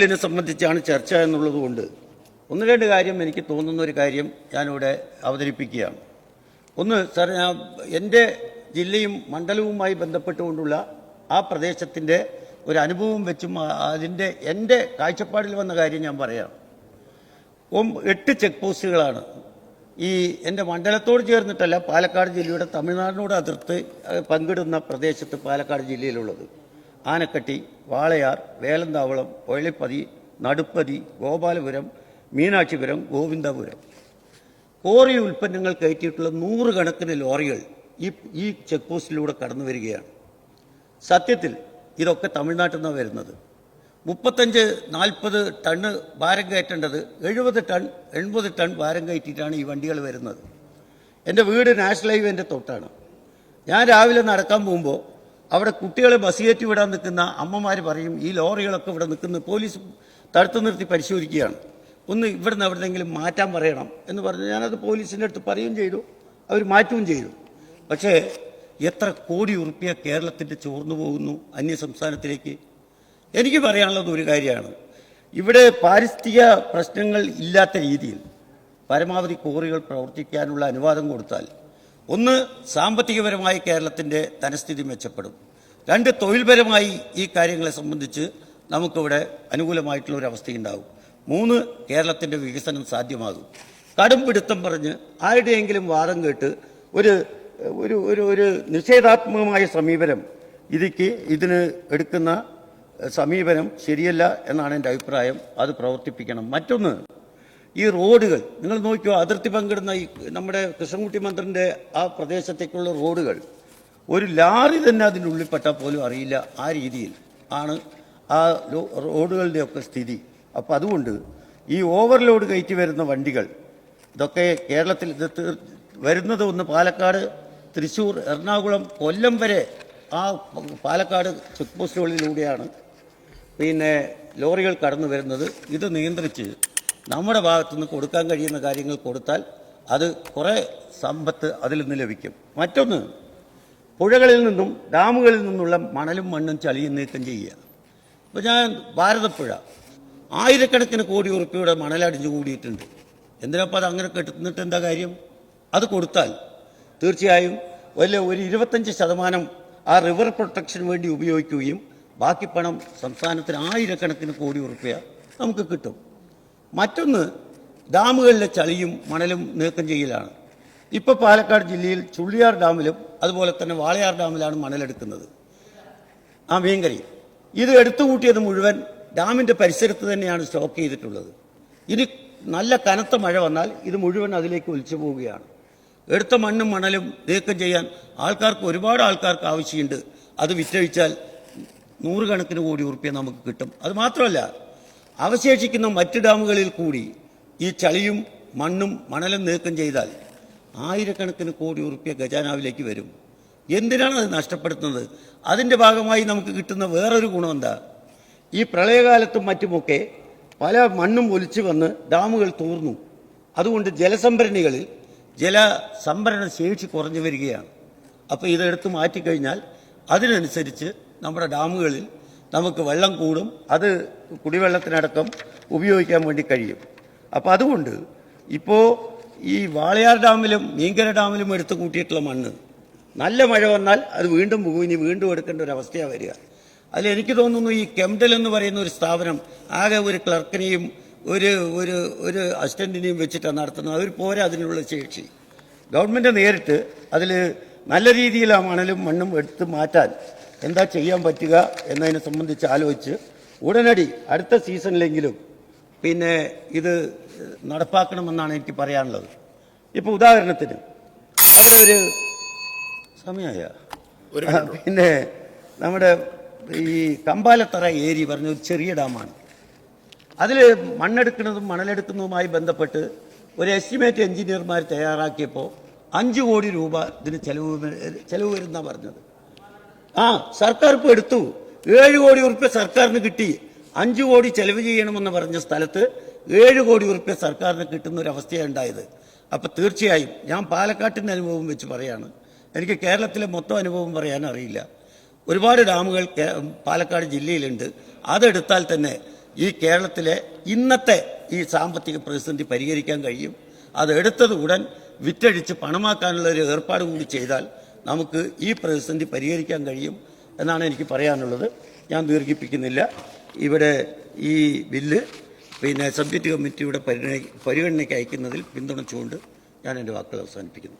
ഇതിനെ സംബന്ധിച്ചാണ് ചർച്ച എന്നുള്ളത് കൊണ്ട് ഒന്ന് രണ്ട് കാര്യം എനിക്ക് തോന്നുന്ന ഒരു കാര്യം ഞാനിവിടെ അവതരിപ്പിക്കുകയാണ്. ഒന്ന് സാർ ഞാൻ എന്റെ ജില്ലയും മണ്ഡലവുമായി ബന്ധപ്പെട്ടുകൊണ്ടുള്ള ആ പ്രദേശത്തിന്റെ ഒരു അനുഭവം വെച്ചും അതിന്റെ എന്റെ കാഴ്ചപ്പാടിൽ വന്ന കാര്യം ഞാൻ പറയാം. എട്ട് ചെക്ക് പോസ്റ്റുകളാണ്. ഈ എന്റെ മണ്ഡലത്തോട് ചേർന്നിട്ടല്ല പാലക്കാട് ജില്ലയുടെ തമിഴ്നാടിനോട് അതിർത്ത് പങ്കിടുന്ന പ്രദേശത്ത് പാലക്കാട് ജില്ലയിലുള്ളത്. ആനക്കട്ടി വാളയാർ വേലന്താവളം ഒഴളിപ്പതി നടുപ്പതി ഗോപാലപുരം മീനാക്ഷിപുരം ഗോവിന്ദപുരം. കോറി ഉൽപ്പന്നങ്ങൾ കയറ്റിയിട്ടുള്ള നൂറുകണക്കിന് ലോറികൾ ഈ ഈ ചെക്ക് പോസ്റ്റിലൂടെ കടന്നു വരികയാണ്. സത്യത്തിൽ ഇതൊക്കെ തമിഴ്നാട്ടിൽ നിന്നാണ് വരുന്നത്. മുപ്പത്തഞ്ച് നാൽപ്പത് ടണ്ണ് ഭാരം കയറ്റേണ്ടത് എഴുപത് ടൺ എൺപത് ടൺ ഭാരം കയറ്റിയിട്ടാണ് ഈ വണ്ടികൾ വരുന്നത്. എന്റെ വീട് നാഷണൽ ഹൈവേന്റെ തൊട്ടാണ്. ഞാൻ രാവിലെ നടക്കാൻ പോകുമ്പോൾ അവിടെ കുട്ടികളെ ബസ് കയറ്റി വിടാൻ നിൽക്കുന്ന അമ്മമാർ പറയും ഈ ലോറികളൊക്കെ ഇവിടെ നിൽക്കുന്ന പോലീസ് തടുത്തു നിർത്തി പരിശോധിക്കുകയാണ്. ഒന്ന് ഇവിടുന്ന് എവിടെന്നെങ്കിലും മാറ്റാൻ പറയണം. എന്ന് പറഞ്ഞ് ഞാനത് പോലീസിന്റെ അടുത്ത് പറയുകയും ചെയ്തു. അവർ മാറ്റുകയും ചെയ്തു. പക്ഷേ എത്ര കോടി ഉറുപ്പിയ കേരളത്തിന്റെ ചോർന്നു പോകുന്നു അന്യ സംസ്ഥാനത്തിലേക്ക്? എനിക്ക് പറയാനുള്ളത് ഒരു കാര്യമാണ്. ഇവിടെ പാരിസ്ഥിതിക പ്രശ്നങ്ങൾ ഇല്ലാത്ത രീതിയിൽ പരമാവധി കോറികൾ പ്രവർത്തിക്കാനുള്ള അനുവാദം കൊടുത്താൽ ഒന്ന് സാമ്പത്തികപരമായി കേരളത്തിന്റെ ധനസ്ഥിതി മെച്ചപ്പെടും. രണ്ട് തൊഴിൽപരമായി ഈ കാര്യങ്ങളെ സംബന്ധിച്ച് നമുക്കിവിടെ അനുകൂലമായിട്ടുള്ള ഒരു അവസ്ഥയുണ്ടാകും. മൂന്ന് കേരളത്തിന്റെ വികസനം സാധ്യമാകും. കടും പിടുത്തം പറഞ്ഞ് ആരുടെയെങ്കിലും വാദം കേട്ട് ഒരു ഒരു ഒരു ഒരു നിഷേധാത്മകമായ സമീപനം ഇതിക്ക് ഇതിന് എടുക്കുന്ന സമീപനം ശരിയല്ല എന്നാണ് എന്റെ അഭിപ്രായം. അത് പ്രവർത്തിപ്പിക്കണം. മറ്റൊന്ന് ഈ റോഡുകൾ നിങ്ങൾ നോക്കിയോ അതിർത്തി പങ്കിടുന്ന ഈ നമ്മുടെ കൃഷ്ണൻകുട്ടി മന്ത്രിന്റെ ആ പ്രദേശത്തേക്കുള്ള റോഡുകൾ ഒരു ലാറി തന്നെ അതിന്റെ ഉള്ളിൽപ്പെട്ടാൽ പോലും അറിയില്ല ആ രീതിയിൽ ആണ് ആ റോഡുകളുടെയൊക്കെ സ്ഥിതി. അപ്പം അതുകൊണ്ട് ഈ ഓവർലോഡ് കയറ്റി വരുന്ന വണ്ടികൾ ഇതൊക്കെ കേരളത്തിൽ ഇത് വരുന്നത് ഒന്ന് പാലക്കാട് തൃശ്ശൂർ എറണാകുളം കൊല്ലം വരെ ആ പാലക്കാട് ചെക്ക് പോസ്റ്റുകളിലൂടെയാണ് പിന്നെ ലോറികൾ കടന്നു വരുന്നത്. ഇത് നിയന്ത്രിച്ച് നമ്മുടെ ഭാഗത്തുനിന്ന് കൊടുക്കാൻ കഴിയുന്ന കാര്യങ്ങൾ കൊടുത്താൽ അത് കുറേ സമ്പത്ത് അതിൽ നിന്ന് ലഭിക്കും. മറ്റൊന്ന് പുഴകളിൽ നിന്നും ഡാമുകളിൽ നിന്നുള്ള മണലും മണ്ണും ചളിയും നീക്കം ചെയ്യുക. ഇപ്പോൾ ഞാൻ ഭാരതപ്പുഴ ആയിരക്കണക്കിന് കോടി ഉറുപ്പിയുടെ മണലടിഞ്ഞു കൂടിയിട്ടുണ്ട്. എന്തിനപ്പോൾ അത് അങ്ങനെ കെട്ടുന്നിട്ട് എന്താ കാര്യം? അത് കൊടുത്താൽ തീർച്ചയായും വലിയ ഒരു ഇരുപത്തഞ്ച് ശതമാനം ആ റിവർ പ്രൊട്ടക്ഷന് വേണ്ടി ഉപയോഗിക്കുകയും ബാക്കി പണം സംസ്ഥാനത്തിന് ആയിരക്കണക്കിന് കോടി ഉറുപ്പ്യ നമുക്ക് കിട്ടും. മറ്റൊന്ന് ഡാമുകളിലെ ചളിയും മണലും നീക്കം ചെയ്യലാണ്. ഇപ്പോൾ പാലക്കാട് ജില്ലയിൽ ചുള്ളിയാർ ഡാമിലും അതുപോലെ തന്നെ വാളയാർ ഡാമിലാണ് മണലെടുക്കുന്നത്. ആ മീൻകറി. ഇത് എടുത്തുകൂട്ടിയത് മുഴുവൻ ഡാമിന്റെ പരിസരത്ത് തന്നെയാണ് സ്റ്റോക്ക് ചെയ്തിട്ടുള്ളത്. ഇനി നല്ല കനത്ത മഴ വന്നാൽ ഇത് മുഴുവൻ അതിലേക്ക് ഒലിച്ചു പോവുകയാണ്. എടുത്ത മണ്ണും മണലും നീക്കം ചെയ്യാൻ ആൾക്കാർക്ക് ഒരുപാട് ആൾക്കാർക്ക് ആവശ്യമുണ്ട്. അത് വിറ്റഴിച്ചാൽ നൂറുകണക്കിന് കോടി ഉറുപ്പ്യ നമുക്ക് കിട്ടും. അത് മാത്രമല്ല അവശേഷിക്കുന്ന മറ്റ് ഡാമുകളിൽ കൂടി ഈ ചളിയും മണ്ണും മണലും നീക്കം ചെയ്താൽ ആയിരക്കണക്കിന് കോടി ഉറുപ്പ്യ ഖജാനാവിലേക്ക് വരും. എന്തിനാണ് അത് നഷ്ടപ്പെടുത്തുന്നത്? അതിന്റെ ഭാഗമായി നമുക്ക് കിട്ടുന്ന വേറൊരു ഗുണം എന്താ? ഈ പ്രളയകാലത്തും മറ്റുമൊക്കെ പല മണ്ണും ഒലിച്ചു വന്ന് ഡാമുകൾ തൂർന്നു. അതുകൊണ്ട് ജലസംഭരണികളിൽ ജല സംഭരണ ശേഷി കുറഞ്ഞു വരികയാണ്. അപ്പോൾ ഇതെടുത്ത് മാറ്റിക്കഴിഞ്ഞാൽ അതിനനുസരിച്ച് നമ്മുടെ ഡാമുകളിൽ നമുക്ക് വെള്ളം കൂടും അത് കുടിവെള്ളത്തിനടക്കം ഉപയോഗിക്കാൻ വേണ്ടി കഴിയും. അപ്പോൾ അതുകൊണ്ട് ഇപ്പോൾ ഈ വാളയാർ ഡാമിലും മീങ്കര ഡാമിലും എടുത്തു കൂട്ടിയിട്ടുള്ള മണ്ണ് നല്ല മഴ വന്നാൽ അത് വീണ്ടും പോകും ഇനി വീണ്ടും എടുക്കേണ്ട ഒരു അവസ്ഥയാണ് വരിക. അതിൽ എനിക്ക് തോന്നുന്നു ഈ കെംഡൽ എന്ന് പറയുന്ന ഒരു സ്ഥാപനം ആകെ ഒരു ക്ലർക്കിനെയും ഒരു ഒരു ഒരു അസിസ്റ്റന്റിനെയും വെച്ചിട്ടാണ് നടത്തുന്നത്. അവർ പോരാ അതിനുള്ള ശേഷി. ഗവൺമെന്റ് നേരിട്ട് അതിൽ നല്ല രീതിയിൽ ആ മണലും മണ്ണും എടുത്ത് മാറ്റാൻ എന്താ ചെയ്യാൻ പറ്റുക എന്നതിനെ സംബന്ധിച്ച് ആലോചിച്ച് ഉടനടി അടുത്ത സീസണിലെങ്കിലും പിന്നെ ഇത് നടപ്പാക്കണമെന്നാണ് എനിക്ക് പറയാനുള്ളത്. ഇപ്പോൾ ഉദാഹരണത്തിന് അവിടെ ഒരു സമയമായ പിന്നെ നമ്മുടെ ഈ കമ്പാലത്തറ ഏരി പറഞ്ഞ ഒരു ചെറിയ ഡാമാണ്. അതിൽ മണ്ണെടുക്കുന്നതും മണലെടുക്കുന്നതുമായി ബന്ധപ്പെട്ട് ഒരു എസ്റ്റിമേറ്റ് എഞ്ചിനീയർമാർ തയ്യാറാക്കിയപ്പോൾ അഞ്ച് കോടി രൂപ ഇതിന് ചെലവ് ചെലവ് വരുന്ന പറഞ്ഞത്. ആ സർക്കാർ ഇപ്പോൾ എടുത്തു. ഏഴ് കോടി ഉറുപ്പ്യ സർക്കാരിന് കിട്ടി. അഞ്ചു കോടി ചെലവ് ചെയ്യണമെന്ന് പറഞ്ഞ സ്ഥലത്ത് ഏഴ് കോടി ഉറുപ്പ്യ സർക്കാരിന് കിട്ടുന്ന ഒരു അവസ്ഥയാണ് ഉണ്ടായത്. അപ്പം തീർച്ചയായും ഞാൻ പാലക്കാട്ടിന്റെ അനുഭവം വെച്ച് പറയാണ്. എനിക്ക് കേരളത്തിലെ മൊത്തം അനുഭവം പറയാൻ അറിയില്ല ഒരുപാട് ഡാമുകൾ പാലക്കാട് ജില്ലയിലുണ്ട്. അതെടുത്താൽ തന്നെ ഈ കേരളത്തിലെ ഇന്നത്തെ ഈ സാമ്പത്തിക പ്രതിസന്ധി പരിഹരിക്കാൻ കഴിയും. അത് എടുത്തത് ഉടൻ വിറ്റഴിച്ച് പണമാക്കാനുള്ള ഒരു ഏർപ്പാട് കൂടി ചെയ്താൽ നമുക്ക് ഈ പ്രതിസന്ധി പരിഹരിക്കാൻ കഴിയും എന്നാണ് എനിക്ക് പറയാനുള്ളത്. ഞാൻ ദീർഘിപ്പിക്കുന്നില്ല. ഇവിടെ ഈ ബില്ല് പിന്നെ സബ്ജക്റ്റ് കമ്മിറ്റിയുടെ പരിഗണന പരിഗണനയ്ക്ക് അയക്കുന്നതിൽ പിന്തുണച്ചുകൊണ്ട് ഞാൻ എന്റെ വാക്കുകൾ അവസാനിപ്പിക്കുന്നു.